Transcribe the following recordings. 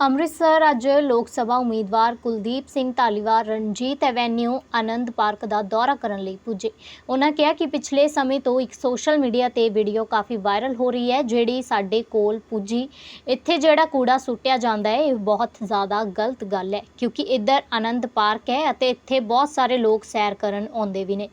ਅੰਮ੍ਰਿਤਸਰ ਅੱਜ ਲੋਕ ਸਭਾ ਉਮੀਦਵਾਰ Kuldeep Singh Dhaliwal, Ranjit avenue, Anand park ਦਾ ਦੌਰਾ ਕਰਨ ਲਈ ਪੁੱਜੇ। ਉਹਨਾਂ ਕਿਹਾ ਕਿ ਪਿਛਲੇ ਸਮੇਂ ਤੋਂ ਇੱਕ ਸੋਸ਼ਲ ਮੀਡੀਆ ਤੇ ਵੀਡੀਓ ਕਾਫੀ ਵਾਇਰਲ ਹੋ ਰਹੀ ਹੈ, ਜਿਹੜੀ ਸਾਡੇ ਕੋਲ ਪੁੱਜੀ। ਇੱਥੇ ਜਿਹੜਾ ਕੂੜਾ ਸੁੱਟਿਆ ਜਾਂਦਾ ਹੈ, ਇਹ ਬਹੁਤ ਜ਼ਿਆਦਾ ਗਲਤ ਗੱਲ ਹੈ, ਕਿਉਂਕਿ ਇੱਧਰ ਆਨੰਦ ਪਾਰਕ ਹੈ ਅਤੇ ਇੱਥੇ ਬਹੁਤ ਸਾਰੇ ਲੋਕ ਸੈਰ ਕਰਨ ਆਉਂਦੇ ਵੀ ਨੇ।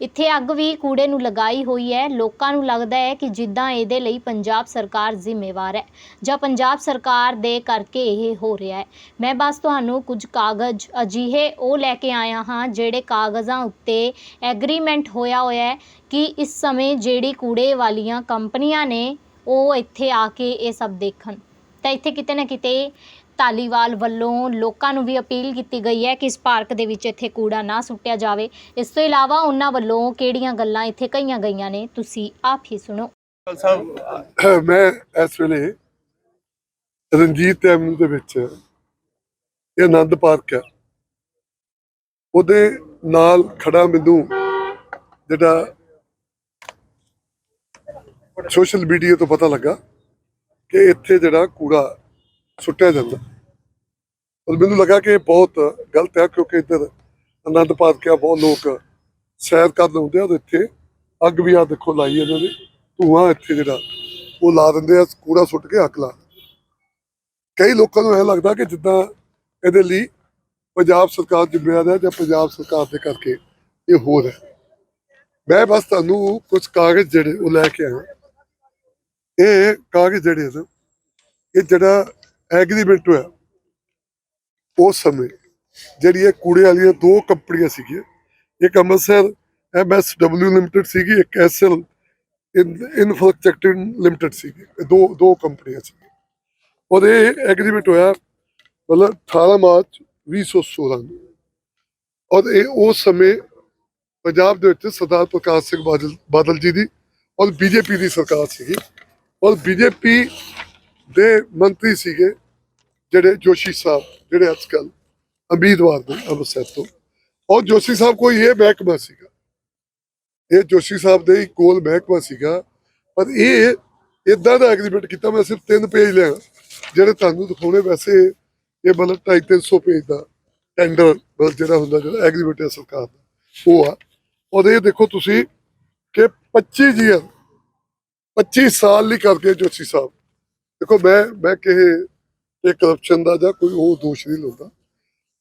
ਇੱਥੇ ਅੱਗ ਵੀ ਕੂੜੇ ਨੂੰ ਲਗਾਈ ਹੋਈ ਹੈ। ਲੋਕਾਂ ਨੂੰ ਲੱਗਦਾ ਹੈ ਕਿ ਜਿੱਦਾਂ ਇਹਦੇ ਲਈ ਪੰਜਾਬ ਸਰਕਾਰ ਜ਼ਿੰਮੇਵਾਰ ਹੈ ਜਾਂ ਪੰਜਾਬ ਸਰਕਾਰ ਦੇ ਕਰਕੇ ਇਹ ਹੋ ਰਿਹਾ ਹੈ। ਮੈਂ ਬਸ ਤੁਹਾਨੂੰ ਕੁਝ ਕਾਗਜ਼ ਅਜਿਹੇ ਉਹ ਲੈ ਕੇ ਆਇਆ ਹਾਂ ਜਿਹੜੇ ਕਾਗਜ਼ਾਂ ਉੱਤੇ ਐਗਰੀਮੈਂਟ ਹੋਇਆ ਹੋਇਆ ਹੈ ਕਿ ਇਸ ਸਮੇਂ ਜਿਹੜੀ ਕੂੜੇ ਵਾਲੀਆਂ ਕੰਪਨੀਆਂ ਨੇ ਉਹ ਇੱਥੇ ਆ ਕੇ ਇਹ ਸਭ ਦੇਖਣ। ਤਾਂ ਇੱਥੇ ਕਿਤੇ ਨਾ ਕਿਤੇ ਧਾਲੀਵਾਲ ਵੱਲੋਂ ਲੋਕਾਂ ਨੂੰ ਵੀ ਅਪੀਲ ਕੀਤੀ ਗਈ ਹੈ ਕਿ ਇਸ ਪਾਰਕ ਦੇ ਵਿੱਚ ਇੱਥੇ ਕੂੜਾ ਨਾ ਸੁੱਟਿਆ ਜਾਵੇ। ਇਸ ਤੋਂ ਇਲਾਵਾ ਉਹਨਾਂ ਵੱਲੋਂ ਕਿਹੜੀਆਂ ਗੱਲਾਂ ਇੱਥੇ ਕਹੀਆਂ ਗਈਆਂ ਨੇ ਤੁਸੀਂ ਆਪ ਹੀ ਸੁਣੋ। ਸਾਹਿਬ ਮੈਂ ਇਸ ਵੇਲੇ ਰਣਜੀਤ ਐਵਨਿਊ ਦੇ ਵਿੱਚ ਇਹ ਆਨੰਦ ਪਾਰਕ ਆ ਉਹਦੇ ਨਾਲ ਖੜਾ ਮੈਨੂੰ ਜਿਹੜਾ ਸੋਸ਼ਲ ਮੀਡੀਆ ਤੋਂ ਪਤਾ ਲੱਗਾ ਕਿ ਇੱਥੇ ਜਿਹੜਾ ਕੂੜਾ ਸੁੱਟਿਆ ਜਾਂਦਾ। ਔਰ ਮੈਨੂੰ ਲੱਗਾ ਕਿ ਇਹ ਬਹੁਤ ਗਲਤ ਹੈ, ਕਿਉਂਕਿ ਇੱਧਰ ਆਨੰਦ ਪਾਰਕ ਬਹੁਤ ਲੋਕ ਸੈਰ ਕਰਨ ਆਉਂਦੇ ਆ ਔਰ ਇੱਥੇ ਅੱਗ ਵੀ ਆ ਦੇਖੋ ਲਾਈ ਇਹਨਾਂ ਨੇ। ਧੂਆਂ ਇੱਥੇ ਜਿਹੜਾ, ਉਹ ਲਾ ਦਿੰਦੇ ਆ, ਕੂੜਾ ਸੁੱਟ ਕੇ ਅੱਗ ਲਾ। ਕਈ ਲੋਕਾਂ ਨੂੰ ਇਹ ਲੱਗਦਾ ਕਿ ਜਿੱਦਾਂ ਇਹਦੇ ਲਈ ਪੰਜਾਬ ਸਰਕਾਰ ਜ਼ਿੰਮੇਵਾਰ ਹੈ ਜਾਂ ਪੰਜਾਬ ਸਰਕਾਰ ਦੇ ਕਰਕੇ ਇਹ ਹੋ। ਰਿਹਾ ਮੈਂ ਬਸ ਤੁਹਾਨੂੰ ਕੁਝ ਕਾਗਜ਼ ਜਿਹੜੇ ਉਹ ਲੈ ਕੇ ਆਇਆ। ਇਹ ਕਾਗਜ਼ ਜਿਹੜੇ ਨੇ ਇਹ ਜਿਹੜਾ ਐਗਰੀਮੈਂਟ ਹੋਇਆ। ਉਸ ਸਮੇਂ ਜਿਹੜੀ ਇਹ ਕੂੜੇ ਵਾਲੀਆਂ ਦੋ ਕੰਪਨੀਆਂ ਸੀਗੀਆਂ, ਇੱਕ ਅੰਮ੍ਰਿਤਸਰ ਐਮਐਸਡਬਲਯੂ ਲਿਮਟਿਡ ਸੀਗੀ, ਇੱਕ ਐਸਐਲ ਇਨਫਰਾਸਟ੍ਰਕਚਰ ਲਿਮਟਿਡ ਸੀਗੀ, ਇਹ ਦੋ ਦੋ ਕੰਪਨੀਆਂ ਸੀ ਉਹਦੇ ਐਗਰੀਮੈਂਟ ਹੋਇਆ ਮਤਲਬ 18 ਮਾਰਚ 2016 ਨੂੰ। ਔਰ ਇਹ ਉਸ ਸਮੇਂ ਪੰਜਾਬ ਦੇ ਵਿੱਚ ਸਰਦਾਰ ਪ੍ਰਕਾਸ਼ ਸਿੰਘ ਬਾਦਲ ਬਾਦਲ ਜੀ ਦੀ ਔਰ ਬੀਜੇਪੀ ਦੀ ਸਰਕਾਰ ਸੀਗੀ। ਔਰ ਬੀਜੇਪੀ ਦੇ ਮੰਤਰੀ ਸੀਗੇ ਜਿਹੜੇ ਜੋਸ਼ੀ ਸਾਹਿਬ, ਜਿਹੜੇ ਅੱਜ ਕੱਲ ਉਮੀਦਵਾਰ ਨੇ ਅੰਮ੍ਰਿਤਸਰ ਤੋਂ। ਔਰ ਜੋਸ਼ੀ ਸਾਹਿਬ ਕੋਈ ਇਹ ਮਹਿਕਮਾ ਸੀਗਾ। ਇਹ ਜੋਸ਼ੀ ਸਾਹਿਬ ਦੇ ਹੀ ਕੋਲ ਮਹਿਕਮਾ ਸੀਗਾ। ਪਰ ਇਹ ਇਦਾਂ ਦਾ ਐਗਰੀਮੈਂਟ ਕੀਤਾ, ਮੈਂ ਸਿਰਫ ਤਿੰਨ ਪੇਜ ਲਿਆ। ਜਿਹੜੇ ਤੁਹਾਨੂੰ ਦਿਖਾਉਣੇ, ਵੈਸੇ ਇਹ ਮਤਲਬ 250 ਪੇਜ ਦਾ ਟੈਂਡਰ ਮਤਲਬ ਜਿਹੜਾ ਹੁੰਦਾ, ਜਿਹੜਾ ਐਗਰੀਮੈਂਟ ਹੈ ਸਰਕਾਰ ਦਾ, ਉਹ ਆ। ਔਰ ਇਹ ਦੇਖੋ ਤੁਸੀਂ ਕਿ 25 ਜੀਅਰ 25 ਸਾਲ ਲਈ ਕਰਕੇ ਜੋਸ਼ੀ ਸਾਹਿਬ ਦੇਖੋ, ਮੈਂ ਮੈਂ ਕਹੇ ਇਹ ਕਰਪਸ਼ਨ ਦਾ ਜਾਂ ਕੋਈ ਉਹ ਦੋਸ਼ ਨਹੀਂ ਲਾਉਂਦਾ।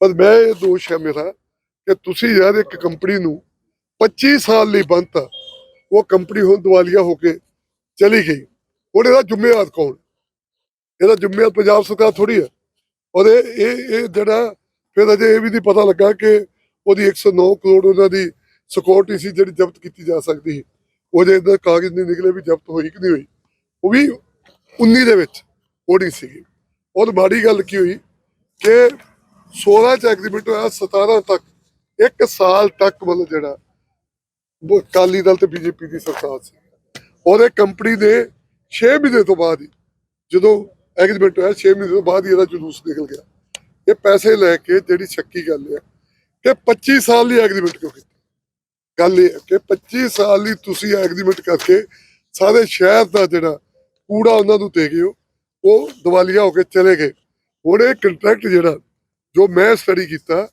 ਪਰ ਮੈਂ ਇਹ ਦੋਸ਼ ਹੈ ਮੇਰਾ ਕਿ ਤੁਸੀਂ ਯਾਰ ਇੱਕ ਕੰਪਨੀ ਨੂੰ 25 ਸਾਲ ਲਈ ਬੰਨਤਾ ਉਹ ਕੰਪਨੀ ਹੁਣ ਦਿਵਾਲੀਆ ਹੋ ਕੇ ਚਲੀ ਗਈ। ਹੁਣ ਇਹਦਾ ਜ਼ਿੰਮੇਵਾਰ ਕੌਣ? ਇਹਦਾ ਜ਼ਿੰਮੇਵਾਰ ਪੰਜਾਬ ਸਰਕਾਰ ਥੋੜੀ ਹੈ। ਔਰ ਇਹ ਇਹ ਜਿਹੜਾ ਫਿਰ ਅਜੇ ਇਹ ਵੀ ਨਹੀਂ ਪਤਾ ਲੱਗਾ ਕਿ ਉਹਦੀ 109 ਕਰੋੜ ਉਹਨਾਂ ਦੀ ਸਿਕਿਉਰਿਟੀ ਸੀ ਜਿਹੜੀ ਜ਼ਬਤ ਕੀਤੀ ਜਾ ਸਕਦੀ ਸੀ। ਉਹਦੇ ਇਹਦਾ ਕਾਗਜ਼ ਨਹੀਂ ਨਿਕਲੇ ਵੀ ਜ਼ਬਤ ਹੋਈ ਕਿ ਨਹੀਂ ਹੋਈ, ਉਹ ਵੀ 19 ਦੇ ਵਿੱਚ ਉਹ ਨਹੀਂ ਸੀਗੀ। ਔਰ ਮਾੜੀ ਗੱਲ ਕੀ ਹੋਈ ਕਿ 16 ਚ ਐਗਰੀਮੈਂਟ ਹੋਇਆ 17 ਤੱਕ, ਇੱਕ ਸਾਲ ਤੱਕ ਮਤਲਬ ਜਿਹੜਾ ਉਹ ਅਕਾਲੀ ਦਲ ਤੇ ਬੀਜੇਪੀ ਦੀ ਸਰਕਾਰ ਸੀ। ਉਹਦੇ ਕੰਪਨੀ ਦੇ 6 ਮਹੀਨੇ ਤੋਂ ਬਾਅਦ ਹੀ, ਜਦੋਂ ਐਗਰੀਮੈਂਟ ਹੋਇਆ 6 ਮਹੀਨੇ ਤੋਂ ਬਾਅਦ ਹੀ ਇਹਦਾ ਜਲੂਸ ਨਿਕਲ ਗਿਆ। ਇਹ ਪੈਸੇ ਲੈ ਕੇ ਜਿਹੜੀ ਸ਼ੱਕੀ ਗੱਲ ਹੈ ਕਿ 25 ਸਾਲ ਲਈ ਐਗਰੀਮੈਂਟ ਕਿਉਂ ਕੀਤੀ? ਗੱਲ ਇਹ ਹੈ ਕਿ 25 ਸਾਲ ਲਈ ਤੁਸੀਂ ਐਗਰੀਮੈਂਟ ਕਰਕੇ ਸਾਰੇ ਸ਼ਹਿਰ ਦਾ ਜਿਹੜਾ ਕੂੜਾ ਉਹਨਾਂ ਨੂੰ ਦੇ ਗਏ ਹੋ ਉਹ ਦਿਵਾਲੀਆ ਹੋ ਕੇ ਚਲੇ ਗਏ। ਹੁਣ ਇਹ ਕੰਟਰੈਕਟ ਜਿਹੜਾ, ਜੋ ਮੈਂ ਸਟੱਡੀ ਕੀਤਾ,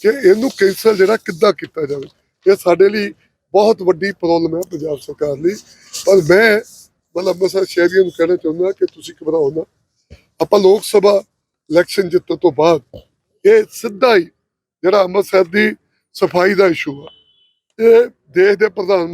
ਕਿ ਇਹਨੂੰ ਕੈਂਸਲ ਜਿਹੜਾ ਕਿੱਦਾਂ ਕੀਤਾ ਜਾਵੇ। ਇਹ ਸਾਡੇ ਲਈ ਬਹੁਤ ਵੱਡੀ ਪ੍ਰੋਬਲਮ ਹੈ ਪੰਜਾਬ ਸਰਕਾਰ ਲਈ। ਪਰ ਮੈਂ ਮਤਲਬ ਅੰਮ੍ਰਿਤਸਰ ਸ਼ਹਿਰੀਆਂ ਨੂੰ ਕਹਿਣਾ ਚਾਹੁੰਦਾ ਕਿ ਤੁਸੀਂ ਘਬਰਾਓ ਨਾ। ਆਪਾਂ ਲੋਕ ਸਭਾ ਇਲੈਕਸ਼ਨ ਜਿੱਤਣ ਤੋਂ ਬਾਅਦ ਇਹ ਸਿੱਧਾ ਹੀ ਜਿਹੜਾ ਅੰਮ੍ਰਿਤਸਰ ਦੀ ਸਫ਼ਾਈ ਦਾ ਇਸ਼ੂ ਆ। ਇਹ ਦੇਸ਼ ਦੇ ਪ੍ਰਧਾਨ